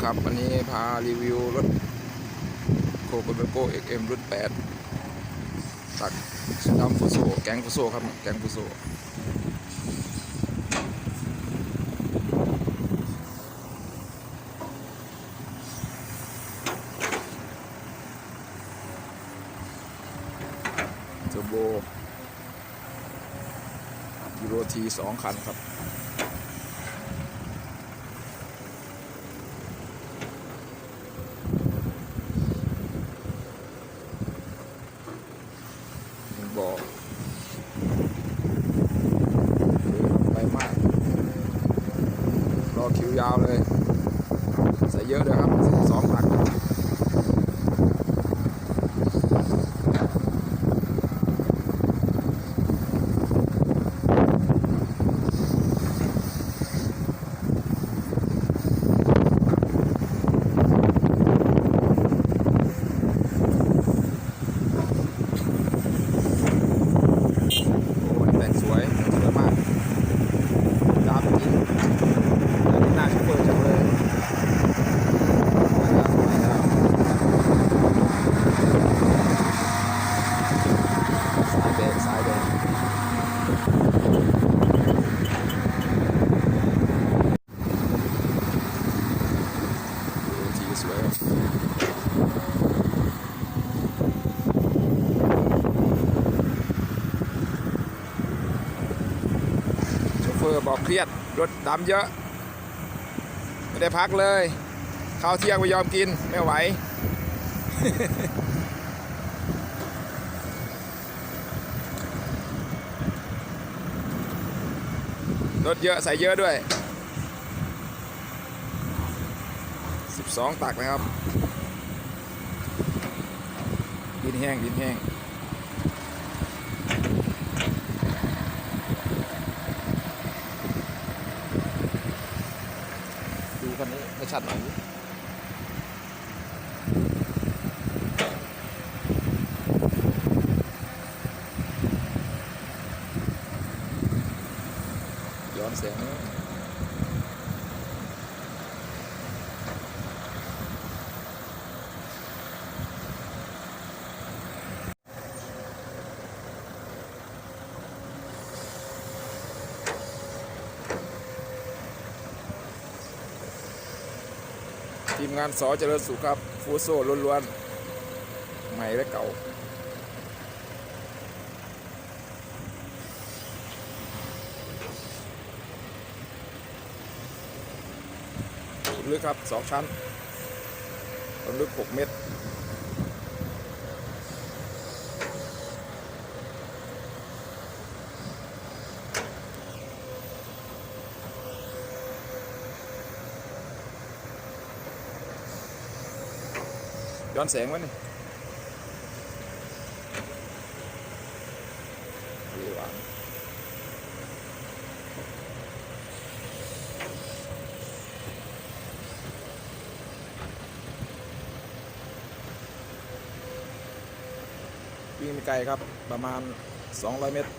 ครับ วันนี้พารีวิวรถโคโกเบโก้เอ็กเอ็มรุ่น8ตักดำฟุโซแกงฟุโซครับ แกงฟุโซเทอร์โบยูโรทีสองคันครับ บอกไปมาก รอคิวยาวเลย ใส่เยอะเลยครับสองตักโอ้ยแต่งสวย สวยมากดาวจริงอันนี้หน้าชูเปอร์จังเลยมาแล้วมาแล้วสายแดงสายแดงดูทีสวยครับ โช เฟอร์บอกเครียดรถดำเยอะ ไม่ได้พักเลยข้าวเที่ยงไม่ยอมกินไม่ไหว รถเยอะใส่เยอะด้วย 12 ตักนะครับ ดินแห้งดินแห้ง ดูคันนี้ ไม่ชัดหน่อยย้อนเสียง ทีมงานสอเจริญสุขครับ ฟูโซ่ล้วนๆ ใหม่และเก่า ลึกครับสองชั้นลึก6เมตร ย้อนแสงไว้นี่ดีหวานวิ่งไม่ไกลครับประมาณ 200 เมตร